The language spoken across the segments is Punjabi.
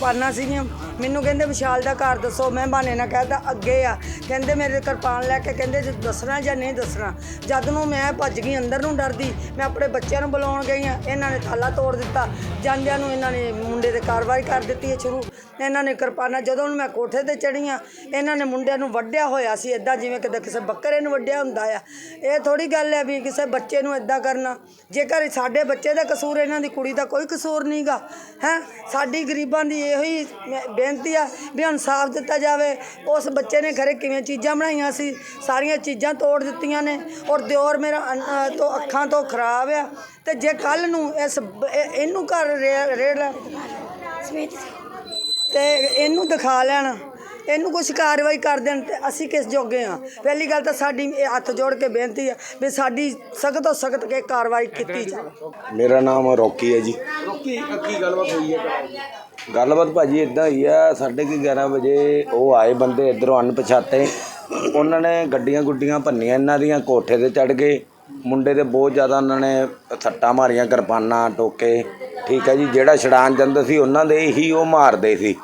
ਕਿਰਪਾਨਾਂ ਸੀਗੀਆਂ। ਮੈਨੂੰ ਕਹਿੰਦੇ, ਵਿਸ਼ਾਲ ਦਾ ਘਰ ਦੱਸੋ, ਮੈਂ ਬਹਾਨੇ ਨਾਲ ਕਹਿਤਾ, ਅੱਗੇ ਆ। ਕਹਿੰਦੇ, ਮੇਰੇ ਕਿਰਪਾਨ ਲੈ ਕੇ ਕਹਿੰਦੇ, ਜੇ ਦੱਸਣਾ ਜਾਂ ਨਹੀਂ ਦੱਸਣਾ। ਜਦ ਨੂੰ ਮੈਂ ਭੱਜ ਗਈ, ਅੰਦਰ ਨੂੰ ਡਰਦੀ, ਮੈਂ ਆਪਣੇ ਬੱਚਿਆਂ ਨੂੰ ਬੁਲਾਉਣ ਗਈ ਆ। ਇਹਨਾਂ ਨੇ ਤਾਲਾ ਤੋੜ ਦਿੱਤਾ। ਜਾਂਦਿਆਂ ਨੂੰ ਇਹਨਾਂ ਨੇ ਮੁੰਡੇ ਤੇ ਕਾਰਵਾਈ ਕਰ ਦਿੱਤੀ ਹੈ ਸ਼ੁਰੂ। ਇਹਨਾਂ ਨੇ ਕਿਰਪਾਨਾ ਜਦੋਂ ਮੈਂ ਕੋਠੇ ਤੇ ਚੜੀਆਂ ਇਹਨਾਂ ਨੇ ਮੁੰਡਿਆਂ ਨੂੰ ਵੱਢਿਆ ਹੋਇਆ ਸੀ ਇਦਾਂ ਜਿਵੇਂ ਕਿਤੇ ਕਿਸੇ ਬੱਕਰੇ ਨੂੰ ਵੱਢਿਆ ਹੁੰਦਾ ਆ। ਇਹ ਥੋੜੀ ਗੱਲ ਹੈ ਵੀ ਕਿਸੇ ਬੱਚੇ ਨੂੰ ਇਦਾਂ ਕਰਨਾ। ਜੇਕਰ ਸਾਡੇ ਬੱਚੇ ਦਾ ਕਸੂਰ ਇਹਨਾਂ ਦੀ ਕੁੜੀ ਦਾ ਕੋਈ ਕਸੂਰ ਨਹੀਂਗਾ ਹੈ? ਸਾਡੀ ਗਰੀਬਾਂ ਦੀ ਇਹੋ ਹੀ ਬੇਨਤੀ ਆ ਵੀ ਇਨਸਾਫ ਦਿੱਤਾ ਜਾਵੇ। ਉਸ ਬੱਚੇ ਨੇ ਖਰੇ ਕਿਵੇਂ ਚੀਜ਼ਾਂ ਬਣਾਈਆਂ ਸੀ? ਸਾਰੀਆਂ ਚੀਜ਼ਾਂ ਤੋੜ ਦਿੱਤੀਆਂ ਨੇ ਔਰ ਦਿਓਰ ਮੇਰਾ ਅ, ਤੋਂ ਅੱਖਾਂ ਤੋਂ ਖਰਾਬ ਆ। ਤੇ ਜੇ ਕੱਲ ਨੂੰ ਇਸ ਇਹਨੂੰ ਘਰ ਰੇ- ਰੇੜ ਲੈ ਤੇ ਇਹਨੂੰ ਦਿਖਾ ਲੈਣ। ਇਹਨੂੰ ਕੁਝ ਕਾਰਵਾਈ ਕਰ ਦੇਣ ਤੇ ਅਸੀਂ ਕਿਸ ਜੋਗੇ ਆ ਪਹਿਲੀ ਗੱਲ ਤਾਂ ਸਾਡੀ ਇਹ ਹੱਥ ਜੋੜ ਕੇ ਬੇਨਤੀ ਆ ਵੀ ਸਾਡੀ ਸਖਤ ਤੋਂ ਸਖਤ ਕੇ ਕਾਰਵਾਈ ਕੀਤੀ ਜਾਵੇ। ਮੇਰਾ ਨਾਮ ਰੌਕੀ ਹੈ ਜੀ। ਰੋਕੀ ਕੀ ਗੱਲਬਾਤ ਹੋਈ ਹੈ? ਗੱਲਬਾਤ ਭਾਜੀ ਇਦਾਂ ਹੋਈ ਆ ਸਾਢੇ ਕੁ 11 ਵਜੇ ਉਹ ਆਏ ਬੰਦੇ ਇਧਰੋਂ ਅਣਪਛਾਤੇ। ਉਹਨਾਂ ਨੇ ਗੱਡੀਆਂ ਗੁੱਡੀਆਂ ਭੰਨੀਆਂ ਇਹਨਾਂ ਦੀਆਂ ਕੋਠੇ ਤੇ ਚੜ ਗਏ। ਮੁੰਡੇ ਦੇ ਬਹੁਤ ਜ਼ਿਆਦਾ ਉਹਨਾਂ ਨੇ ਸੱਟਾਂ ਮਾਰੀਆਂ, ਕਿਰਪਾਨਾਂ, ਟੋਕੇ। ਠੀਕ ਹੈ ਜੀ, ਜਿਹੜਾ ਛੜਾਨ ਜਾਂਦਾ ਸੀ, ਉਹਨਾਂ ਦੇ ਹੀ ਉਹ ਮਾਰਦੇ ਸੀ।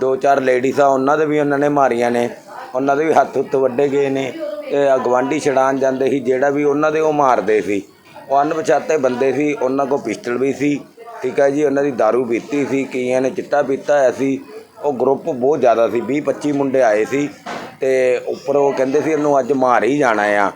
ਦੋ ਚਾਰ ਲੇਡੀਜ਼ ਆ, ਉਹਨਾਂ ਦੇ ਵੀ ਉਹਨਾਂ ਨੇ ਮਾਰੀਆਂ ਨੇ। ਉਹਨਾਂ ਦੇ ਵੀ ਹੱਥ ਹੁੱਥ ਵੱਡੇ ਗਏ ਨੇ। ਤੇ ਗਵਾਂਢੀ ਛੜਾਨ ਜਾਂਦੇ ਸੀ, ਜਿਹੜਾ ਵੀ ਉਹਨਾਂ ਦੇ ਉਹ ਮਾਰਦੇ ਸੀ। ਉਹ ਅਣਪਛਾਤੇ ਬੰਦੇ ਸੀ, ਉਹਨਾਂ ਕੋਲ ਪਿਸਟਲ ਵੀ ਸੀ। ਠੀਕ ਹੈ ਜੀ, ਉਹਨਾਂ ਦੀ दारू ਪੀਤੀ ਸੀ, ਕਈਆਂ ਨੇ ਚਿੱਟਾ ਪੀਤਾ ਹੋਇਆ ਸੀ। ਉਹ ਗਰੁੱਪ ਬਹੁਤ ਜ਼ਿਆਦਾ ਸੀ 20 25 ਮੁੰਡੇ ਆਏ ਸੀ। ਤੇ ਉੱਪਰ ਉਹ ਕਹਿੰਦੇ ਸੀ, ਇਹਨੂੰ ਅੱਜ ਮਾਰ ਹੀ ਜਾਣਾ ਆ।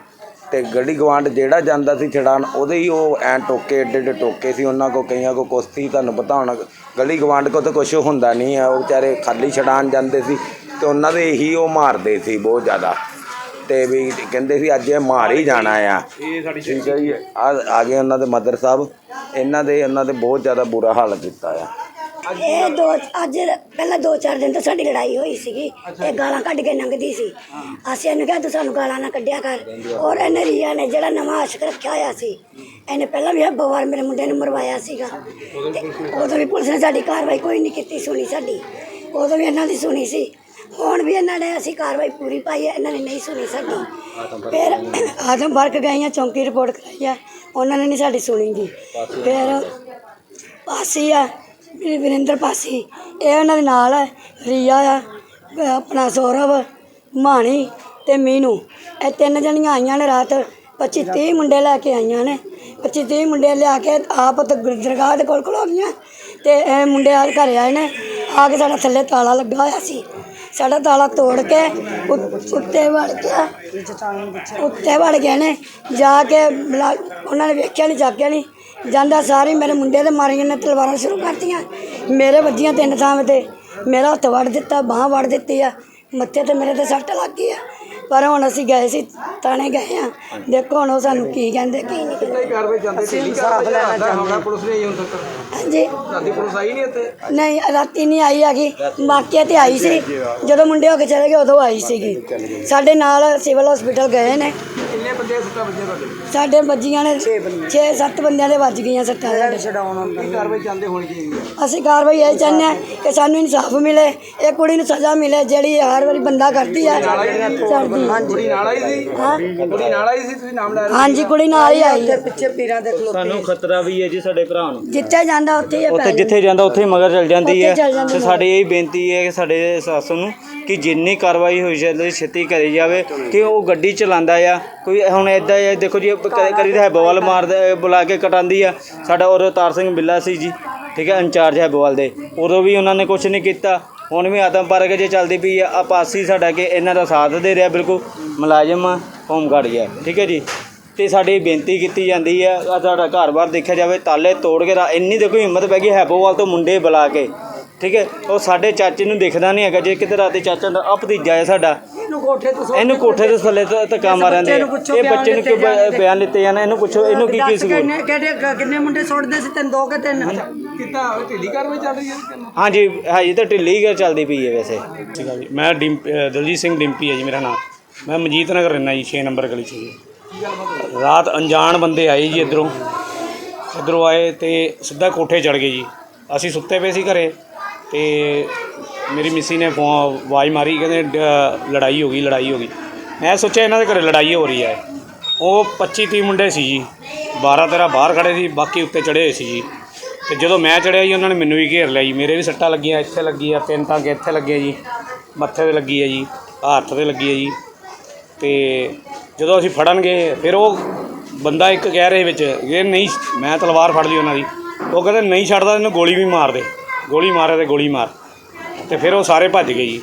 ਤੇ ਗੜੀ ਗਵਾਂਡ ਜਿਹੜਾ ਜਾਂਦਾ ਸੀ ਛੜਾਣ ਉਹਦੇ ਹੀ ਉਹ ਐਂ ਟੋਕੇ ਏਡੇ ਏਡੇ ਟੋਕੇ ਸੀ ਉਹਨਾਂ ਕੋ ਕਈਆਂ ਕੋ ਕੁਸ਼ਤੀ ਤੁਹਾਨੂੰ ਪਤਾ ਹੋਣਾ ਗਲੀ ਗਵਾਂਡ ਕੋ ਤਾਂ ਕੁਝ ਹੁੰਦਾ ਨਹੀਂ ਆ ਉਹ ਵਿਚਾਰੇ ਖਾਲੀ ਛੜਾਣ ਜਾਂਦੇ ਸੀ ਤੇ ਉਹਨਾਂ ਦੇ ਹੀ ਉਹ ਮਾਰਦੇ ਸੀ ਬਹੁਤ ਜ਼ਿਆਦਾ। ਤੇ ਵੀ ਕਹਿੰਦੇ ਸੀ ਅੱਜ ਇਹ ਮਾਰ ਹੀ ਜਾਣਾ ਆ। ਇਹ ਸਾਡੀ ਠੀਕ ਹੈ ਜੀ ਆ ਆ ਗਏ ਉਹਨਾਂ ਦੇ ਮਦਰ ਸਾਹਿਬ ਇਹਨਾਂ ਦੇ ਇਹਨਾਂ ਦੇ ਬਹੁਤ ਜ਼ਿਆਦਾ ਬੁਰਾ ਹਾਲ ਕੀਤਾ ਆ। ਇਹ ਦੋ ਅੱਜ ਪਹਿਲਾਂ ਦੋ ਚਾਰ ਦਿਨ ਤੋਂ ਸਾਡੀ ਲੜਾਈ ਹੋਈ ਸੀਗੀ। ਇਹ ਗਾਲਾਂ ਕੱਢ ਕੇ ਲੰਘਦੀ ਸੀ। ਅਸੀਂ ਇਹਨੂੰ ਕਿਹਾ ਤੂੰ ਸਾਨੂੰ ਗਾਲਾਂ ਨਾ ਕੱਢਿਆ ਕਰ। ਔਰ ਇਹਨੇ ਰੀਆ ਨੇ ਜਿਹੜਾ ਨਵਾਂ ਆਸ਼ਕ ਰੱਖਿਆ ਹੋਇਆ ਸੀ ਇਹਨੇ ਪਹਿਲਾਂ ਵੀ ਬਹੁਤ ਵਾਰ ਮੇਰੇ ਮੁੰਡੇ ਨੂੰ ਮਰਵਾਇਆ ਸੀਗਾ। ਤੇ ਉਦੋਂ ਵੀ ਪੁਲਿਸ ਨੇ ਸਾਡੀ ਕਾਰਵਾਈ ਕੋਈ ਨਹੀਂ ਕੀਤੀ ਸੁਣੀ ਸਾਡੀ। ਉਦੋਂ ਵੀ ਇਹਨਾਂ ਦੀ ਸੁਣੀ ਸੀ। ਹੁਣ ਵੀ ਇਹਨਾਂ ਨੇ ਅਸੀਂ ਕਾਰਵਾਈ ਪੂਰੀ ਪਾਈ ਹੈ ਇਹਨਾਂ ਨੇ ਨਹੀਂ ਸੁਣੀ ਸਾਡੀ। ਫਿਰ ਆਦਮ ਵਰਕ ਗਈਆਂ ਚੌਂਕੀ ਰਿਪੋਰਟ ਕਰਾਈ ਆ। ਉਹਨਾਂ ਨੇ ਨਹੀਂ ਸਾਡੀ ਸੁਣੀ ਜੀ ਫਿਰ ਪਾਸੀ ਆ। ਵਿਰਿੰਦਰ ਪਾਸੀ, ਇਹ ਉਹਨਾਂ ਦੇ ਨਾਲ ਹੈ, ਰੀਆ ਆ ਅਹ ਆਪਣਾ ਸੌਰਵ ਮਾਣੀ ਤੇ ਮੀਨੂ। ਇਹ ਤਿੰਨ ਜਣੀਆਂ ਆਈਆਂ ਨੇ ਰਾਤ 25 30 ਮੁੰਡੇ ਲੈ ਕੇ ਆਈਆਂ ਨੇ। 25 30 ਮੁੰਡੇ ਲਿਆ ਕੇ ਆਪ ਤੇ ਦਰਗਾਹ ਦੇ ਕੋਲ ਖਲੋ ਗਈਆਂ ਤੇ ਇਹ ਮੁੰਡੇ ਆ ਘਰੇ ਆਏ ਨੇ। ਆ ਕੇ ਸਾਡਾ ਥੱਲੇ ਤਾਲਾ ਲੱਗਾ ਹੋਇਆ ਸੀ। ਸਾਡਾ ਤਾਲਾ ਤੋੜ ਕੇ ਉ- ਉੱਤੇ ਵੜ ਗਿਆ। ਉੱਤੇ ਵੜ ਗਏ ਨੇ। ਜਾ ਕੇ ਬਲਾ- ਉਹਨਾਂ ਨੇ ਵੇਖਿਆ ਨਹੀਂ ਜਾਗਿਆ ਨਹੀਂ ਜਾਂਦਾ ਸਾਰੇ ਮੇਰੇ ਮੁੰਡੇ ਦੇ ਮਾਰੀਆਂ ਨੇ ਤਲਵਾਰਾਂ ਸ਼ੁਰੂ ਕਰਤੀਆਂ। ਮੇਰੇ ਵੱਜੀਆਂ ਤਿੰਨ ਥਾਂ ਤੇ। ਮੇਰਾ ਹੱਥ ਵੜ ਦਿੱਤਾ ਬਾਹ ਵੜ ਦਿੱਤੀ ਆ। ਮੱਥੇ ਤੇ ਮੇਰੇ ਤੇ ਸੱਟ ਲੱਗ ਗਈ ਆ। ਪਰ ਹੁਣ ਅਸੀਂ ਗਏ ਸੀ ਤਾਣੇ ਗਏ ਆ। ਦੇਖੋ ਹੁਣ ਉਹ ਸਾਨੂੰ ਕੀ ਕਹਿੰਦੇ ਕੀ ਨਹੀਂ ਕਹਿੰਦੇ। ਨਹੀਂ ਕਾਰਵਾਈ ਜਾਂਦੇ ਢਿੱਲੀ ਇਨਸਾਫ਼ ਕਾਰਵਾਈ ਲੈਣਾ ਦਾ ਹਮਲਾ ਪੁਲਿਸ ਨੇ ਹੀ ਹੁਣ ਤੱਕ। ਹਾਂਜੀ। ਸਾਡੀ ਪੁਲਿਸ ਆਈ ਨਹੀਂ ਇੱਥੇ? ਨਹੀਂ ਰਾਤੀ ਨਹੀਂ ਆਈ ਹੈਗੀ। ਮਾਕਿਆ ਤੇ ਆਈ ਸੀ। ਜਦੋਂ ਮੁੰਡੇ ਹੋ ਕੇ ਚਲੇ ਗਏ ਉਦੋਂ ਆਈ ਸੀਗੀ। ਸਾਡੇ ਨਾਲ ਸਿਵਲ ਹਸਪੀਟਲ ਗਏ ਨੇ। ਕਿੰਨੇ ਬੰਦੇ ਸੱਟਾਂ ਵੱਜੀਆਂ ਤੁਹਾਡੇ? ਸਾਡੇ ਵੱਜੀਆਂ ਨੇ 6-7 ਬੰਦਿਆਂ ਦੇ ਵੱਜ ਗਈਆਂ ਸੱਟਾਂ ਸਾਡੇ। ਛਡਾਉਣ ਕੀ ਕਾਰਵਾਈ ਜਾਂਦੇ ਹੋਣੀ ਚਾਹੀਦੀ ਹੈ? ਅਸੀਂ ਕਾਰਵਾਈ ਇਹ ਚਾਹੁੰਦੇ ਹਾਂ ਕਿ ਸਾਨੂੰ ਇਨਸਾਫ ਮਿਲੇ ਇਹ ਕੁੜੀ ਨੂੰ ਸਜ਼ਾ ਮਿਲੇ ਜਿਹੜੀ ਹਰ ਵਾਰੀ ਬੰਦਾ ਕਰਦੀ ਆ। ਕਰਦੀ ਕੁੜੀ ਨਾਲ ਆਈ ਸੀ? ਹਾਂ। ਕੁੜੀ ਨਾਲ ਆਈ ਸੀ? ਤੁਸੀਂ ਨਾਮ ਲੈ ਰਹੇ ਹਾਂਜੀ ਕੁੜੀ ਨਾਲ ਹੀ ਆਈ। ਹੈ। ਪਿੱਛੇ ਪੀਰਾਂ ਦੇ ਖਲੋਤੇ। ਸਾਨੂੰ ਖਤਰਾ ਵੀ ਹੈ ਜੀ ਸਾਡੇ ਭਰਾ ਨੂੰ। ਜਿੱਥੇ ਜਾਂਦਾ ਉੱਥੇ ਹੀ ਉੱਥੇ ਪੈ ਜਿੱਥੇ ਜਾਂਦਾ ਉੱਥੇ ਹੀ ਮਗਰ ਚਲ ਜਾਂਦੀ ਉੱਥੇ ਹੈ। ਚਲ ਜਾਂਦੀ ਤੇ ਹੈ। ਸਾਡੀ ਇਹ ਬੇਨਤੀ ਹੈ ਕਿ ਸਾਡੇ ਸੱਸ ਨੂੰ ਕਿ ਜਿੰਨੀ ਕਾਰਵਾਈ ਹੋਈ ਜਾਂਦੀ ਛੇਤੀ ਕਰੀ ਜਾਵੇ ਕਿ ਉਹ ਗੱਡੀ ਚਲਾਉਂਦਾ ਆ। ਕੋਈ ਹੁਣ ਹੁਣ ਇਦਾਂ ਹੈ ਦੇਖੋ ਜੀ ਕਰੀ ਤਾਂ ਹੈਬੋਵਾਲ ਮਾਰਦਾ ਬੁਲਾ ਕੇ ਕਟਾਉਂਦੀ ਆ। ਸਾਡਾ ਉਦੋਂ ਅਵਤਾਰ ਸਿੰਘ ਬਿੱਲਾ ਸੀ ਜੀ, ਠੀਕ ਹੈ ਇੰਚਾਰਜ ਹੈਬੋਵਾਲ ਦੇ। ਉਦੋਂ ਵੀ ਉਹਨਾਂ ਨੇ ਕੁਝ ਨਹੀਂ ਕੀਤਾ। ਹੁਣ ਵੀ ਆਤਮ ਪਾਰਕ ਜੇ ਚੱਲਦੀ ਪਈ ਆ ਆ ਪਾਸੀ ਸਾਡਾ ਕਿ ਇਹਨਾਂ ਦਾ ਸਾਥ ਦੇ ਰਿਹਾ ਬਿਲਕੁਲ। ਮੁਲਾਜ਼ਮ ਆ ਹੋਮਗਾਰਡ ਹੀ ਆ, ਠੀਕ ਹੈ ਜੀ। ਤੇ ਸਾਡੀ ਬੇਨਤੀ ਕੀਤੀ ਜਾਂਦੀ ਹੈ ਆ ਸਾਡਾ ਘਰ-ਬਾਰ ਦੇਖਿਆ ਜਾਵੇ, ਤਾਲੇ ਤੋੜ ਕੇ ਰਾ ਇੰਨੀ ਦੇਖੋ ਹਿੰਮਤ ਪੈ ਗਈ ਹੈਬੋਵਾਲ ਤੋਂ ਮੁੰਡੇ ਬੁਲਾ ਕੇ। ਠੀਕ ਹੈ? ਉਹ ਸਾਡੇ ਚਾਚੇ ਨੂੰ ਦਿਖਦਾ ਨਹੀਂ ਹੈਗਾ ਜੇ ਕਿਤੇ ਰਾਤੇ ਚਾਚਾ ਦਾ ਆ ਭਤੀਜਾ ਹੈ ਸਾਡਾ। ਇਹਨੂੰ ਕੋਠੇ ਤੋਂ ਇਹਨੂੰ ਕੋਠੇ ਦੇ ਥੱਲੇ ਧ- ਧੱਕਾ ਮਾਰਨ ਦੇ। ਇਹ ਬੱਚੇ ਨੂੰ ਕਿਉਂ। ਬ- ਬਿਆਨ ਦਿੱਤੇ ਜਾਣਾ? ਇਹਨੂੰ ਪੁੱਛੋ ਇਹਨੂੰ ਕੀ ਕੀ ਦੱਸ ਸਬੂਤ ਕਿੰਨੇ ਕਿਹੜੇ ਕਿੰਨੇ ਮੁੰਡੇ ਸੁੱਟਦੇ ਸੀ? ਤੈਨੂੰ ਦੋ ਕਿ ਤਿੰਨ? ਕਿੱਦਾਂ? ਢਿੱਲੀ ਕਾਰਵਾਈ ਚੱਲ ਰਹੀ ਹੈ ਕਿ ਹਾਂਜੀ ਹਾਂਜੀ ਤਾਂ ਢਿੱਲੀ ਗੱਲ ਚੱਲਦੀ ਪਈ ਹੈ ਵੈਸੇ। ਸੀਗਾ ਜੀ। ਮੈਂ ਡਿੰਪ ਅ, ਦਲਜੀਤ ਸਿੰਘ ਡਿੰਪੀ ਹੈ ਜੀ ਮੇਰਾ ਨਾਮ। ਮੈਂ ਮਜੀਤ ਨਗਰ ਰਹਿਣਾ ਜੀ 6 ਨੰਬਰ ਗਲੀ 'ਚ ਜੀ। ਰਾਤ ਅਣਜਾਣ ਬੰਦੇ ਆਏ ਜੀ ਇਧਰੋਂ। ਇਧਰੋਂ ਆਏ ਤੇ ਸਿੱਧਾ ਕੋਠੇ ਚੜ ਗਏ ਜੀ। ਅਸੀਂ ਸੁੱਤੇ ਪਏ ਸੀ ਘਰੇ। ਤੇ ਮੇਰੀ ਮਿਸੀ ਨੇ ਫੋਨ ਆਵਾਜ਼ ਮਾਰੀ, ਕਹਿੰਦੇ ਡ- ਲੜਾਈ ਹੋ ਗਈ, ਲੜਾਈ ਹੋ ਗਈ। ਮੈਂ ਸੋਚਿਆ ਇਹਨਾਂ ਦੇ ਘਰੇ ਲੜਾਈ ਹੋ ਰਹੀ ਹੈ। ਉਹ 25 30 ਮੁੰਡੇ ਸੀ ਜੀ। 12 13 ਬਾਹਰ ਖੜੇ ਸੀ, ਬਾਕੀ ਉੱਤੇ ਚੜੇ ਹੋਏ ਸੀ ਜੀ। ਤੇ ਜਦੋਂ ਮੈਂ ਚੜਿਆ ਜੀ, ਉਹਨਾਂ ਨੇ ਮੈਨੂੰ ਵੀ ਘੇਰ ਲਿਆ ਜੀ। ਮੇਰੇ ਵੀ ਸੱਟਾਂ ਲੱਗੀਆਂ, ਇੱਥੇ ਲੱਗੀ ਆ, ਤਿੰਨ ਟਾਂਗੇ ਇੱਥੇ ਲੱਗੇ ਜੀ। ਮੱਥੇ ਤੇ ਲੱਗੀ ਆ ਜੀ ਆਹ ਹੱਥ ਤੇ ਲੱਗੀ ਆ ਜੀ। ਤੇ ਜਦੋਂ ਅਸੀਂ ਫੜਨਗੇ, ਫਿਰ ਉਹ ਬੰਦਾ ਇੱਕ ਕਹਿ ਰਿਹਾ ਵਿੱਚ, ਇਹ ਨਹੀਂ, ਮੈਂ ਤਲਵਾਰ ਫੜ ਲਈ ਉਹਨਾਂ ਦੀ। ਉਹ ਕਹਿੰਦੇ, ਨਹੀਂ ਛੱਡਦਾ, ਇਹਨੂੰ ਗੋਲੀ ਵੀ ਮਾਰ ਦੇ। ਗੋਲੀ ਮਾਰੇ ਤੇ ਗੋਲੀ ਮਾਰ। ਤੇ ਫਿਰ ਉਹ ਸਾਰੇ ਭੱਜ ਗਏ ਜੀ।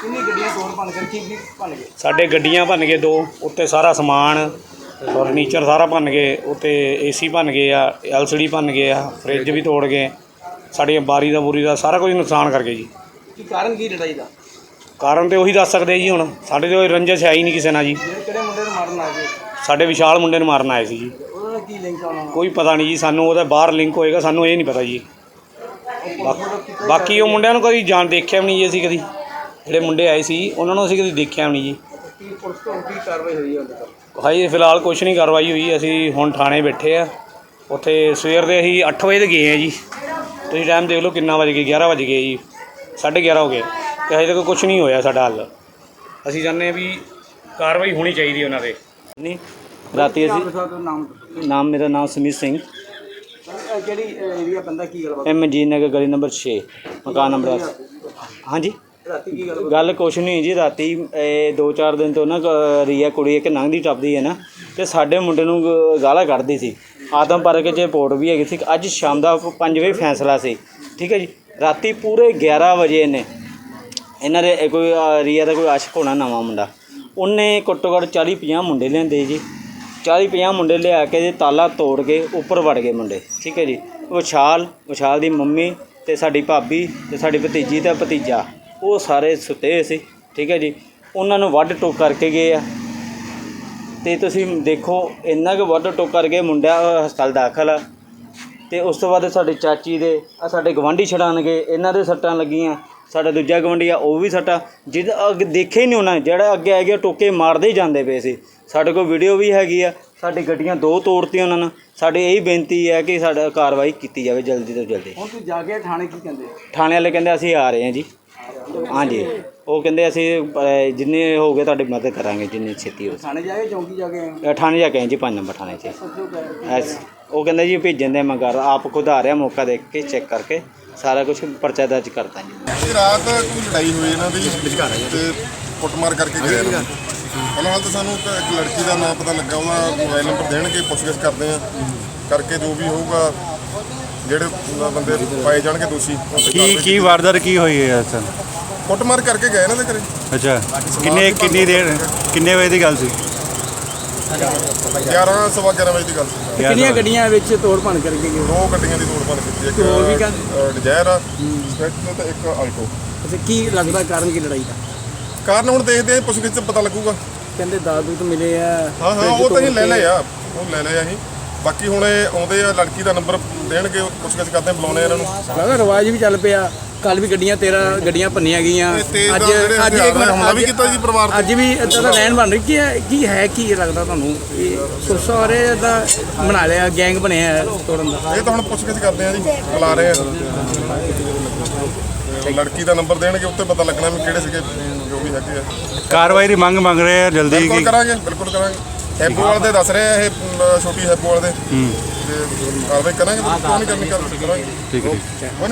ਕਿੰਨੀ ਗੱਡੀਆਂ ਤੋੜ ਭੰਨ ਕਰ ਕੀ ਕੀ ਭੰਨ ਗਏ? ਸਾਡੇ ਗੱਡੀਆਂ ਭੰਨ ਗਏ ਦੋ ਉੱਤੇ ਸਾਰਾ ਸਮਾਨ ਫਰਨੀਚਰ ਸਾਰਾ ਭੰਨ ਗਏ ਉੱਤੇ ਏਸੀ ਭੰਨ ਗਏ ਆ ਐਲਸੀਡੀ ਭੰਨ ਗਏ ਆ ਫ੍ਰਿਜ ਵੀ ਤੋੜ ਗਏ। ਸਾਡੀਆਂ ਬਾਰੀ ਦਾ ਬੂਰੀ ਦਾ ਸਾਰਾ ਕੁਝ ਨੁਕਸਾਨ ਕਰ ਗਏ ਜੀ। ਕੀ ਕਾਰਨ ਕੀ ਲੜਾਈ ਦਾ? ਕਾਰਨ ਤੇ ਉਹੀ ਦੱਸ ਸਕਦੇ ਜੀ ਹੁਣ। ਸਾਡੇ ਤੇ ਰੰਜਿਸ਼ ਹੈ ਹੀ ਨਹੀਂ ਕਿਸੇ ਨਾਲ ਜੀ। ਕਿਹੜੇ ਮੁੰਡੇ ਨੂੰ ਮਾਰਨ ਆ ਗਏ ਸਾਡੇ ਵਿਸ਼ਾਲ ਮੁੰਡੇ ਨੂੰ ਮਾਰਨ ਆਏ ਸੀ ਜੀ। ਉਹਨਾਂ ਦਾ ਕੀ ਲਿੰਕ ਆ ਉਹਨਾਂ ਨਾਲ? ਕੋਈ ਪਤਾ ਨਹੀਂ ਜੀ ਸਾਨੂੰ ਉਹਦਾ ਬਾਹਰ ਲਿੰਕ ਹੋਏਗਾ ਸਾਨੂੰ ਇਹ ਨਹੀਂ ਪਤਾ ਜੀ। ਬਾ- ਬਾਕੀ ਉਹ ਮੁੰਡਿਆਂ ਨੂੰ ਕਦੀ ਜਾਣ ਦੇਖਿਆ ਵੀ ਨਹੀਂ ਜੀ ਅਸੀਂ ਕਦੀ। ਜਿਹੜੇ ਮੁੰਡੇ ਆਏ ਸੀ ਉਹਨਾਂ ਨੂੰ ਅਸੀਂ ਕਦੀ ਦੇਖਿਆ ਵੀ ਨਹੀਂ ਜੀ। ਕੀ ਪੁਲਿਸ ਤੋਂ ਕੀ ਕਾਰਵਾਈ ਹੋਈ ਹੈ ਹਾਈ ਫਿਲਹਾਲ ਕੁਛ ਨਹੀਂ ਕਾਰਵਾਈ ਹੋਈ। ਅਸੀਂ ਹੁਣ ਥਾਣੇ ਬੈਠੇ ਆ। ਉੱਥੇ ਸਵੇਰ ਦੇ ਅਸੀਂ 8 ਵਜੇ ਦੇ ਗਏ ਆ ਜੀ। ਤੁਸੀਂ ਟਾਈਮ ਦੇਖ ਲਓ ਕਿੰਨਾ ਵਜ ਗਏ 11 ਵਜ ਗਏ ਜੀ। 11:30 ਹੋ ਗਏ। ਤੇ ਹਜੇ ਤੱਕ ਕੁਛ ਨਹੀਂ ਹੋਇਆ ਸਾਡਾ ਹੱਲ। ਅਸੀਂ ਚਾਹੁੰਦੇ ਆ ਵੀ ਕਾਰਵਾਈ ਹੋਣੀ ਚਾਹੀਦੀ ਉਹਨਾਂ ਤੇ। ਨਹੀਂ ਰਾਤੀ ਅਸੀਂ ਨਾਮ ਮੇਰਾ ਨਾਮ ਸਮੀਰ ਸਿੰਘ। ਕਿਹੜੀ ਏਰੀਆ ਬੰਦਾ ਕੀ ਗੱਲਬਾਤ? ਇਹ ਮਨਜੀਤ ਨਗਰ ਗਲੀ ਨੰਬਰ 6 ਮਕਾਨ ਨੰਬਰ 10 ਹਾਂਜੀ? ਰਾਤੀ ਕੀ ਗੱਲ ਗੱਲ ਕੁਛ ਨਹੀਂ ਜੀ ਰਾਤੀ ਇਹ ਦੋ ਚਾਰ ਦਿਨ ਤੋਂ ਨਾ ਕ- ਰੀਆ ਕੁੜੀ ਇੱਕ ਲੰਘਦੀ ਟੱਪਦੀ ਹੈ ਨਾ ਤੇ ਸਾਡੇ ਮੁੰਡੇ ਨੂੰ ਗ- ਗਾਲਾਂ ਕੱਢਦੀ ਸੀ। ਆਦਮ ਪਾਰਕ 'ਚ ਰਿਪੋਰਟ ਵੀ ਹੈਗੀ ਸੀ ਅੱਜ ਸ਼ਾਮ ਦਾ 5 ਵਜੇ ਫੈਸਲਾ ਸੀ। ਠੀਕ ਹੈ ਜੀ? ਰਾਤੀ ਪੂਰੇ 11 ਵਜੇ ਨੇ ਇਹਨਾਂ ਦੇ ਇਹ ਕੋਈ ਅ, ਰੀਆ ਦਾ ਕੋਈ ਆਸ਼ਕ ਹੋਣਾ ਨਵਾਂ ਮੁੰਡਾ। ਉਹਨੇ ਘੱਟੋ ਘੱਟ 40 50 ਮੁੰਡੇ ਲਿਆਂਦੇ ਜੀ। 40 50 ਮੁੰਡੇ ਲਿਆ ਕੇ ਜੀ ਤਾਲਾ ਤੋੜ ਕੇ ਉੱਪਰ ਵੜ ਗਏ ਮੁੰਡੇ, ਠੀਕ ਹੈ ਜੀ। ਵਿਸ਼ਾਲ ਵਿਸ਼ਾਲ ਦੀ ਮੰਮੀ ਤੇ ਸਾਡੀ ਭਾਬੀ ਤੇ ਸਾਡੀ ਭਤੀਜੀ ਤੇ ਭਤੀਜਾ, ਉਹ ਸਾਰੇ ਸੁੱਤੇ ਸੀ, ਠੀਕ ਹੈ ਜੀ। ਉਹਨਾਂ ਨੂੰ ਵੱਢ ਟੋਕ ਕਰਕੇ ਗਏ ਆ। ਤੇ ਤੁਸੀਂ ਦੇਖੋ, ਇੰਨਾ ਕੁ ਵੱਢ ਟੋਕ ਕਰਕੇ ਮੁੰਡਾ ਹਸਪਤਾਲ ਦਾਖਲ ਆ। ਤੇ ਉਸ ਤੋਂ ਬਾਅਦ ਸਾਡੇ ਚਾਚੀ ਦੇ ਆ ਸਾਡੇ ਗਵਾਂਢੀ ਛਡਾਣਗੇ ਇਹਨਾਂ ਦੇ ਸੱਟਾਂ ਲੱਗੀਆਂ। ਸਾਡਾ ਦੂਜਾ ਗਵਾਂਢੀ ਆ ਉਹ ਵੀ ਸੱਟਾਂ। ਜਿਹਦਾ ਅੱਗੇ ਦੇਖੇ ਹੀ ਨਹੀਂ ਉਹਨਾਂ ਜਿਹੜਾ ਅੱਗੇ ਆ ਗਿਆ ਟੋਕੇ ਮਾਰਦੇ ਹੀ ਜਾਂਦੇ ਪਏ ਸੀ। ਸਾਡੇ ਕੋਲ ਵੀਡੀਓ ਵੀ ਹੈਗੀ ਆ। ਸਾਡੀ ਗੱਡੀਆਂ ਦੋ ਤੋੜਤੀਆਂ ਉਹਨਾਂ ਨੇ। ਸਾਡੀ ਇਹੀ ਬੇਨਤੀ ਹੈ ਕਿ ਸਾਡਾ ਕਾਰਵਾਈ ਕੀਤੀ ਜਾਵੇ ਜਲਦੀ ਤੋਂ ਜਲਦੀ। ਹੁਣ ਤੂੰ ਜਾ ਕੇ ਥਾਣੇ ਕੀ ਕਹਿੰਦੇ? ਥਾਣੇ ਵਾਲੇ ਕਹਿੰਦੇ ਅਸੀਂ ਆ ਰਹੇ ਹਾਂ ਜੀ। ਹਾਂਜੀ। ਉਹ ਕਹਿੰਦੇ ਅਸੀਂ ਜਿੰਨੇ ਹੋ ਗਏ ਤੁਹਾਡੀ ਮਦਦ ਕਰਾਂਗੇ ਜਿੰਨੀ ਛੇਤੀ ਹੋ ਥਾਣੇ ਜਾ ਕੇ ਚੌਂਕੀ ਜਾ ਕੇ। ਥਾਣੇ ਜਾ ਕੇ ਆਏ ਜੀ 5 ਨੰਬਰ ਥਾਣੇ 'ਚ। ਸੱਚੋ ਐਸ ਉਹ ਕਹਿੰਦੇ ਜੀ ਭੇਜਣ ਦੇ ਮੈਂ ਘਰ ਆਪ ਖੁਦ ਆ ਰਿਹਾ ਮੌਕਾ ਦੇਖ ਕੇ ਚੈੱਕ ਕਰਕੇ। ਸਾਰਾ ਕੁਝ ਪਰਚਾ ਦਰਜ ਕਰਤਾ ਜੀ ਇਹ ਰਾਤ ਕੋਈ ਲੜਾਈ ਹੋਈ ਇਹਨਾਂ ਦੀ? ਤੇ ਕੁੱਟਮਾਰ ਕਰਕੇ ਗਏ ਨੇ? ਫਿਲਹਾਲ ਤਾਂ ਸਾਨੂੰ ਇੱਕ ਇੱਕ ਲੜਕੀ ਦਾ ਨਾਮ ਪਤਾ ਲੱਗਾ ਉਹਦਾ ਮੋਬਾਈਲ ਨੰਬਰ ਦੇਣਗੇ ਪੁੱਛਗਿੱਛ ਕਰਦੇ ਆ ਕਰਕੇ ਜੋ ਵੀ ਹੋਊਗਾ ਜਿਹੜੇ ਬੰਦੇ ਪਾਏ ਜਾਣਗੇ ਦੋਸ਼ੀ ਕੀ ਕੀ ਵਾਰਦਾਤ ਕੀ ਹੋਈ ਹੈ ਸਰ? ਕੁੱਟਮਾਰ ਕਰਕੇ ਗਏ ਇਹਨਾਂ ਦੇ ਘਰੇ। ਅੱਛਾ। ਕਿੰਨੇ ਕਿੰਨੀ ਦੇਰ ਕਿੰਨੇ ਵਜੇ ਦੀ ਗੱਲ ਸੀ? 11 ਸਵਾ 11 ਵਜੇ ਦੀ ਗੱਲ ਸੀ। ਕਿੰਨੀਆਂ ਗੱਡੀਆਂ ਵਿੱਚ ਤੋੜ ਭੰਨ ਕਰਕੇ ਗਏ ਦੋ ਗੱਡੀਆਂ ਦੀ ਤੋੜ ਭੰਨ ਕੀਤੀ ਇੱਕ ਕਹਿੰਦੇ? ਅ, ਡਿਜ਼ਾਇਰ ਆ ਸਪੈਕਟਰ ਤੇ ਇੱਕ ਆਲਟੋ ਅੱਛਾ ਕੀ ਲੱਗਦਾ ਕਾਰਨ ਕੀ ਲੜਾਈ ਦਾ? ਕਾਰਨ ਹੁਣ ਦੇਖਦੇ ਆ ਚ ਪਤਾ ਲੱਗੂਗਾ। ਕਹਿੰਦੇ ਦਾਦੂ ਤੋਂ ਮਿਲੇ ਆ ਹਾਂ ਹਾਂ ਉਹ ਤਾਂ ਅਸੀਂ ਲੈ ਲਏ ਆ ਉਹ ਲੈ ਲਏ ਆ ਅਸੀਂ। ਬਾਕੀ ਹੁਣ ਇਹ ਆਉਂਦੇ ਆ ਲੜਕੀ ਦਾ ਨੰਬਰ ਦੇਣਗੇ ਉਹ ਪੁੱਛਗਿੱਛ ਕਰਦੇ ਆ, ਬੁਲਾਉਂਦੇ ਆ ਇਹਨਾਂ ਨੂੰ। ਲੱਗਦਾ ਰਿਵਾਜ ਵੀ ਚੱਲ ਪਿਆ। ਕੱਲ ਵੀ ਗੱਡੀਆਂ 13 ਗੱਡੀਆਂ ਭੰਨੀਆਂ ਗਈਆਂ। ਜਿਹੜੇ ਹਥਿਆਰ ਨਾਲ ਹਮਲਾ ਵੀ ਕੀਤਾ ਜੀ ਪਰਿਵਾਰ ਤੇ? ਅੱਜ ਵੀ ਇਦਾਂ ਦਾ ਲੈਣ ਬਣ ਰਹੀ ਕੀ ਹੈ ਕੀ ਹੈ ਕੀ ਲੱਗਦਾ ਤੁਹਾਨੂੰ? ਇਹ ਸੁਸਾਰੇ ਦਾ ਬਣਾ ਲਿਆ ਗੈਂਗ ਬਣਿਆ ਤੋੜਨ ਦਾ। ਇਹ ਤਾਂ ਹੁਣ ਪੁੱਛਗਿੱਛ ਕਰਦੇ ਆ ਜੀ ਬੁਲਾ ਰਹੇ ਆ। ਲੜਕੀ ਦਾ ਨੰਬਰ ਦੇਣਗੇ ਉੱਤੇ ਪਤਾ ਲੱਗਣਾ ਵੀ ਕਿਹੜੇ ਸੀਗੇ ਜੋ ਵੀ ਹੈਗੇ ਆ। ਕਾਰਵਾਈ ਦੀ ਮੰਗ ਮੰਗ ਰਹੇ ਆ ਜਲਦੀ ਬਿਲਕੁਲ ਕੀ ਕਰਾਂਗੇ ਬਿਲਕੁਲ ਕਰਾਂਗੇ। ਹੈਪੋਵਾਲ ਦੇ ਦੱਸ ਰਹੇ ਆ ਇਹ ਛੋਟੀ ਹੈਪੋਵਾਲ ਦੇ। ਤੇ ਕਾਰਵਾਈ ਕਰਾਂਗੇ ਕਿਉਂ ਨਹੀਂ ਕਰਨੀ ਕਰ- ਕਰਾਂਗੇ। ਠੀਕ ਹੈ ਕੋਈ